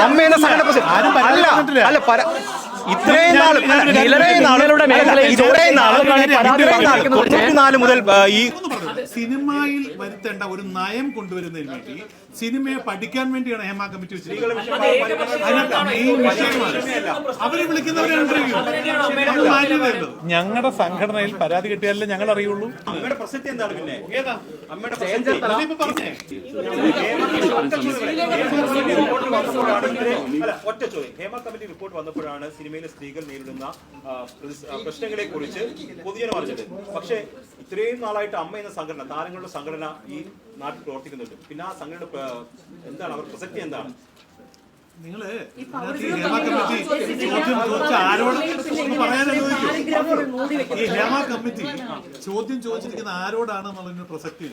അമ്മ എന്ന സംഘടന പ്രസിഡന്റ് അല്ല അല്ല പര- ഇത്രയും നാളും ഇത്രയും നാളുകളുടെ മേഖല ഇത്രയും നാളും ഇത്രയും നാൾ മുതൽ ഈ സിനിമയിൽ വരുത്തേണ്ട ഒരു നയം കൊണ്ടുവരുന്നതിന് വേണ്ടി സിനിമയെ പഠിക്കാൻ വേണ്ടിയാണ് ഹേമ കമ്മിറ്റി വെച്ചിരിക്കുന്നത്. അവരെ വിളിക്കുന്നവരെ ഞങ്ങളുടെ സംഘടനയിൽ പരാതി കിട്ടിയാലേ ഞങ്ങൾ അറിയുള്ളൂ പ്രസക്തി എന്താണ് പിന്നെ? ഒറ്റ ചോദ്യം. ഹേമ കമ്മിറ്റി റിപ്പോർട്ട് വന്നപ്പോഴാണ് സിനിമയിലെ സ്ത്രീകൾ നേരിടുന്ന പ്രശ്നങ്ങളെ കുറിച്ച് പൊതുജനം അറിഞ്ഞത്. പക്ഷേ ഇത്രയും നാളായിട്ട് അമ്മ എന്ന സംഘടന താരങ്ങളുടെ സംഘടന ഈ നാട്ടിൽ പ്രവർത്തിക്കുന്നുണ്ട്. പിന്നെ ആ സംഘടന എന്താണ്? അവർ പ്രസക്തി എന്താണ്? നിങ്ങൾ ഹേമ കമ്മിറ്റി ചോദ്യം ചോദിച്ച ആരോട് പറയാൻ അനുവദിക്കും ഈ ഹേമ കമ്മിറ്റി ചോദ്യം ചോദിച്ചിരിക്കുന്ന ആരോടാണ് എന്നുള്ളതിന് പ്രസക്തി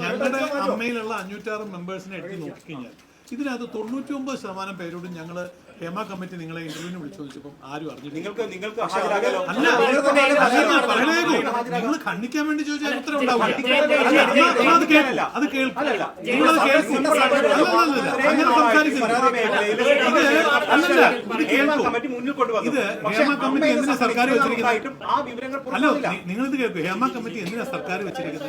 ഞങ്ങളുടെ അമ്മയിലുള്ള അഞ്ഞൂറ്റാറ് മെമ്പേഴ്സിനെ എടുത്ത് നോക്കിക്കഴിഞ്ഞാൽ ഇതിനകത്ത് തൊണ്ണൂറ്റി ഒമ്പത് ശതമാനം പേരോടും ഞങ്ങൾ ഹേമ കമ്മിറ്റി നിങ്ങളെ ഇന്റർവ്യൂവിന് വിളിച്ചു ചോദിച്ചപ്പോൾ ആരും അറിഞ്ഞു നിങ്ങൾക്ക് നിങ്ങൾക്ക് ഹാജരാകാലോ അല്ല നിങ്ങൾ ഖണ്ഡിക്കാൻ വേണ്ടി ചോദിച്ചാൽ ഉത്തരം ഉണ്ടാവില്ല. അത് കേൾക്കും. അത് കേൾക്കും. നിങ്ങളത് അങ്ങനെ ഇത് അല്ലല്ല ഇത് ഹേമ കമ്മിറ്റി മുന്നിൽ കൊണ്ടുവന്നു ഇത് പക്ഷേ ഹേമ കമ്മിറ്റി എന്തിനാ സർക്കാർ വെച്ചിരിക്കുന്നത്? അല്ല ഇത് കേൾക്കും. ഹേമ കമ്മിറ്റി എന്തിനാ സർക്കാർ വെച്ചിരിക്കുന്നത്?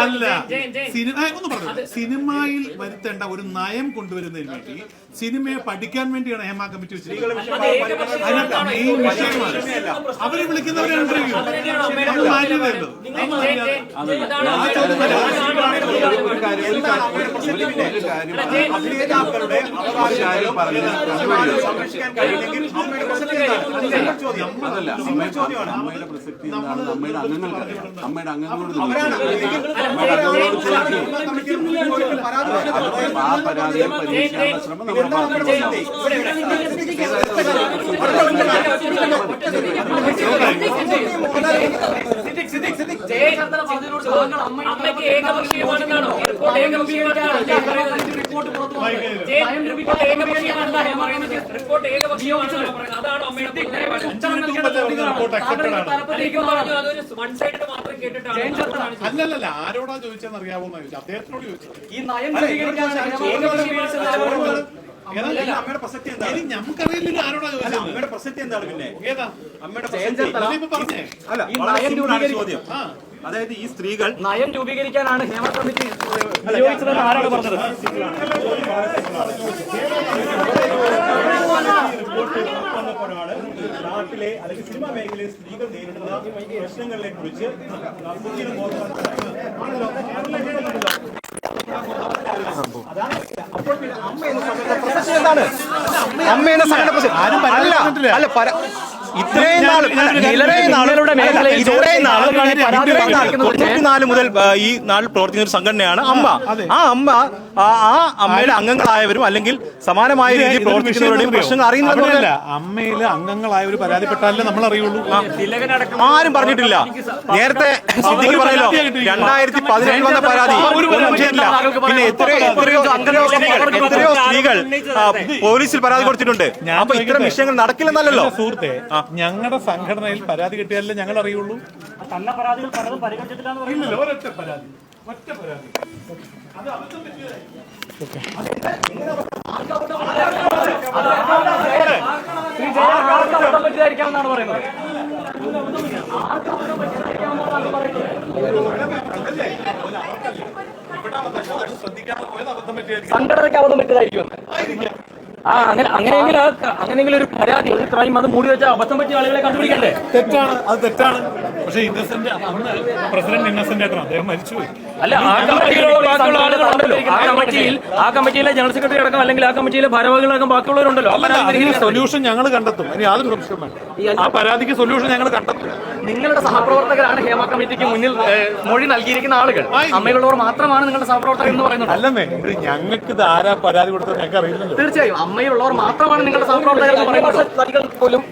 അല്ല സിനിമ ഒന്ന് പറഞ്ഞു? സിനിമയിൽ വരുത്തേണ്ട ഒരു നയം കൊണ്ടുവരുന്നതിന് വേണ്ടി സിനിമയെ പഠിക്കാൻ വേണ്ടിയാണ് ഹേമ കമ്മിറ്റി വെച്ചിരിക്കുന്നത്. അതിനകത്ത് മെയിൻ വിഷയമാണ്. അവരെ വിളിക്കുന്നവരെ ഇന്റർവ്യൂ മാന്യതയുണ്ട് അമ്മയുടെ പ്രസക്തി എന്താണ്? അംഗങ്ങൾക്ക് അംഗങ്ങളോട് ആ പരാതിയെ പരിഹരിക്കാനുള്ള ശ്രമം നമ്മൾ പ്രസക്തി? അമ്മയ്ക്ക് ഏകപക്ഷീയമാണെന്നാണോ റിപ്പോർട്ട് ഏകപക്ഷീയമാണെന്നാണ് റിപ്പോർട്ട് ഏകപക്ഷീയമാണെന്നാണ് പറയുന്നത് അതാണ് അമ്മയുടെ റിപ്പോർട്ട് അക്സെപ്റ്റഡ് ആണ്. അതൊരു വൺ സൈഡ് മാത്രം കേട്ടിട്ടാണ് അല്ലല്ലല്ല ആരോടാ ചോദിച്ചെന്ന് അറിയാവുന്ന ചോദിച്ചു അദ്ദേഹത്തിനോട് ചോദിച്ചു ഈ നയം? അമ്മയുടെ പ്രസക്തി എന്താണ്? ഇനി നമുക്കറിയില്ല ആരോടാ ചോദിച്ചത്. അമ്മയുടെ പ്രസക്തി എന്താണ് പിന്നെ? ഏതാ? അമ്മയുടെ പ്രസക്തി. അല്ല ചോദ്യം ആ അതായത് ഈ സ്ത്രീകൾ നയം രൂപീകരിക്കാനാണ് ഹേമ കമ്മിറ്റി നിയോഗിച്ചതെന്ന് ആരാണ് പറഞ്ഞത് നാട്ടിലെ അല്ലെങ്കിൽ സിനിമാ മേഖലയിൽ സ്ത്രീകൾ നേരിടുന്ന പ്രശ്നങ്ങളെ കുറിച്ച് അതാണ് അപ്പോൾ? അമ്മ എന്ന സംഘടന പ്രസിഡന്റ് അല്ല അല്ല പര- ഇത്രയും നാൾ ഇത്രയും അല്ല മേഖലയിൽ ഇത്രയും നാൾ ഇത്രയും നാൾ തൊണ്ണൂറ്റിനാല് മുതൽ ഈ നാട്ടിൽ പ്രവർത്തിക്കുന്ന ഒരു സംഘടനയാണ് അമ്മ ആ അമ്മ ആ അമ്മയുടെ അംഗങ്ങളായവരും അല്ലെങ്കിൽ സമാനമായ രീതിയിൽ പ്രവർത്തിക്കുന്നവരുടെയും പ്രശ്നങ്ങൾ അറിയുന്നവരല്ല അമ്മയിൽ അംഗങ്ങളായവർ പരാതിപ്പെട്ടാലേ നമ്മൾ അറിയുള്ളൂ ആരും പറഞ്ഞിട്ടില്ല. നേരത്തെ സിദ്ദിഖ് പറഞ്ഞല്ലോ രണ്ടായിരത്തി പതിനെട്ട് വന്ന പരാതി പിന്നെ എത്രയോ എത്രയോ എത്രയോ സ്ത്രീകൾ പോലീസിൽ പരാതി കൊടുത്തിട്ടുണ്ട്. അപ്പൊ ഇത്തരം വിഷയങ്ങൾ നടക്കില്ലെന്നല്ലോ സുഹൃത്തെ ഞങ്ങളുടെ സംഘടനയിൽ പരാതി കിട്ടിയാലേ ഞങ്ങൾ അറിയുള്ളൂ ഇല്ലല്ലോ ഒരൊറ്റ പരാതി. ഒറ്റ പരാതി. പറ്റിയായിരിക്കാമെന്നാണ് പറയുന്നത് സംഘടനയ്ക്ക് അബദ്ധം പറ്റിയതായിരിക്കും. അങ്ങനെയെങ്കിലും ഒരു പരാതി ഒരു ക്രൈം അത് മൂടി വെച്ച അബദ്ധം പറ്റിയ ആളുകളെ കണ്ടുപിടിക്കണ്ടേ? തെറ്റാണ് അത് തെറ്റാണ്. പക്ഷെ ഇന്നസെന്റ് പ്രസിഡന്റ് ഇന്നസെന്റ് ആയിട്ടാണ് അദ്ദേഹം മരിച്ചുപോയി. അല്ല ആ കമ്മിറ്റിയിലുള്ള ആളുകളുണ്ടല്ലോ ആ കമ്മിറ്റിയിൽ ആ കമ്മിറ്റിയിലെ ജനറൽ സെക്രട്ടറി അടക്കം അല്ലെങ്കിൽ ആ കമ്മിറ്റിയിലെ ഭാരവാഹികളടക്കം ബാക്കിയുള്ളവരുണ്ടല്ലോ. ആ? സൊല്യൂഷൻ ഞങ്ങൾ കണ്ടെത്തും. ഇനി യാതൊരു സംശയം വേണ്ട. ആ പരാതിക്ക് സൊല്യൂഷൻ ഞങ്ങൾ കണ്ടെത്തും. നിങ്ങളുടെ സഹപ്രവർത്തകരാണ് ഹേമ കമ്മിറ്റിക്ക് മുന്നിൽ മൊഴി നൽകിയിരിക്കുന്ന ആളുകൾ. അമ്മയിലുള്ളവർ മാത്രമാണ് നിങ്ങളുടെ സഹപ്രവർത്തകർ എന്ന് പറയുന്നത്. അല്ലെന്നേ ഞങ്ങൾക്ക് ഇത് ആരാ പരാതി കൊടുത്തത് ഞങ്ങൾക്ക് അറിയില്ലല്ലോ തീർച്ചയായും അമ്മയിലുള്ളവർ മാത്രമാണ് നിങ്ങളുടെ സഹപ്രവർത്തകർ പോലും